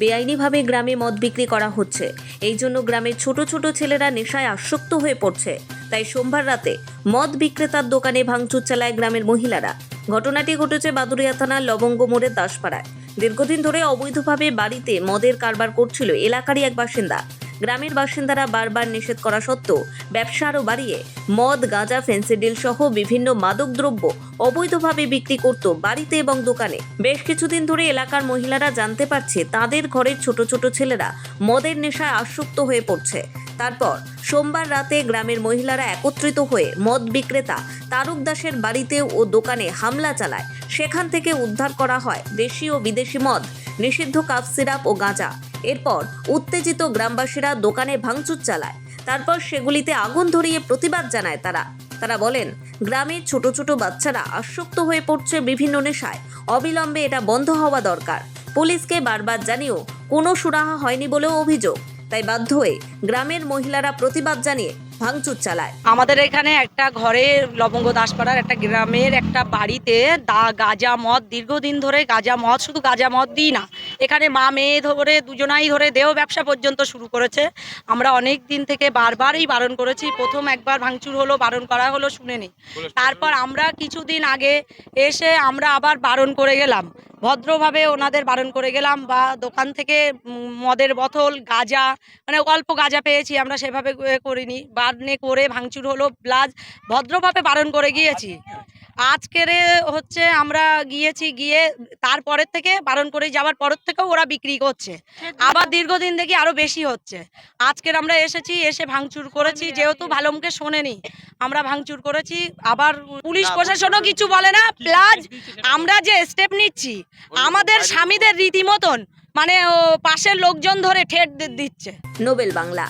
বেআইনিভাবে গ্রামে মদ বিক্রি করা হচ্ছে। এই জন্য গ্রামের ছোট ছোট ছেলেরা নেশায় আসক্ত হয়ে পড়ছে। তাই সোমবার রাতে মদ বিক্রেতার দোকানে ভাঙচুর চালায় গ্রামের মহিলারা। ঘটনাটি ঘটেছে বাদুরিয়া থানার লবঙ্গ মোড়ের দাসপাড়ায়। দীর্ঘদিন ধরে অবৈধভাবে বাড়িতে মদের কারবার করছিল এলাকারই এক বাসিন্দা। গ্রামের বাসিন্দারা বারবার নিষেধ করা সত্ত্বেও ব্যবসা আরও বাড়িয়ে মদ, গাঁজা ফেন্সিডিল সহ বিভিন্ন মাদকদ্রব্য অবৈধভাবে বিক্রি করত বাড়িতে এবং দোকানে। বেশ কিছুদিন ধরে এলাকার মহিলারা জানতে পারছে তাদের ঘরের ছোট ছোট ছেলেরা মদের নেশায় আসক্ত হয়ে পড়ছে। তারপর সোমবার রাতে গ্রামের মহিলারা একত্রিত হয়ে মদ বিক্রেতা তারক দাসের বাড়িতে ও দোকানে হামলা চালায়। সেখান থেকে উদ্ধার করা হয় দেশি ও বিদেশি মদ, নিষিদ্ধ কাপ সিরাপ ও গাঁজা। এরপর উত্তেজিত গ্রামবাসীরা দোকানে ভাঙচুর চালায়। তারপর সেগুলিতে আগুন ধরিয়ে প্রতিবাদ জানায় তারা। তারা বলেন গ্রামের ছোট ছোট বাচ্চারা আসক্ত হয়ে পড়ছে বিভিন্ন নেশায়। অবিলম্বে এটা বন্ধ হওয়া দরকার। পুলিশকে বারবার জানিয়েও কোনো সুরাহা হয়নি বলেও অভিযোগ। তাই বাধ্য হয়ে গ্রামের মহিলারা প্রতিবাদ জানিয়ে ভাঙচুর চালায়। আমাদের এখানে একটা ঘরে লবঙ্গ দাসপাড়ার একটা গ্রামের একটা বাড়িতে দা গাজা মদ, দীর্ঘদিন ধরে গাজা মদ, শুধু গাজা মদ দিই না এখানে মা মেয়ে ধরে দুজনাই ধরে দেহ ব্যবসা পর্যন্ত শুরু করেছে। আমরা অনেক দিন থেকে বারবারই বারণ করেছি। প্রথম একবার ভাঙচুর হলো বারণ করা হলো শুনে শুনেনি তারপর আমরা কিছুদিন আগে এসে আমরা আবার বারণ করে গেলাম। ভদ্রভাবে ওনাদের বারণ করে গেলাম বা দোকান থেকে মদের বোতল গাজা মানে অল্প গাজা পেয়েছি আমরা সেভাবে করিনি। বারণে করে ভাঙচুর হলো প্লাস ভদ্রভাবে বারণ করে গিয়েছি। আজকের হচ্ছে আমরা গিয়েছি গিয়ে তারপরের থেকে বারণ করে যাওয়ার পরের থেকেও ওরা বিক্রি করছে। আবার দীর্ঘদিন দেখি আরও বেশি হচ্ছে। আজকের আমরা এসেছি এসে ভাঙচুর করেছি যেহেতু ভালো মুখে শোনেনি আমরা ভাঙচুর করেছি। আবার পুলিশ প্রশাসনও কিছু বলে না প্লাস আমরা যে স্টেপ নিচ্ছি আমাদের স্বামীদের রীতিমতন মানে ও পাশের লোকজন ধরে ঠেট দিচ্ছে। নোবেল বাংলা।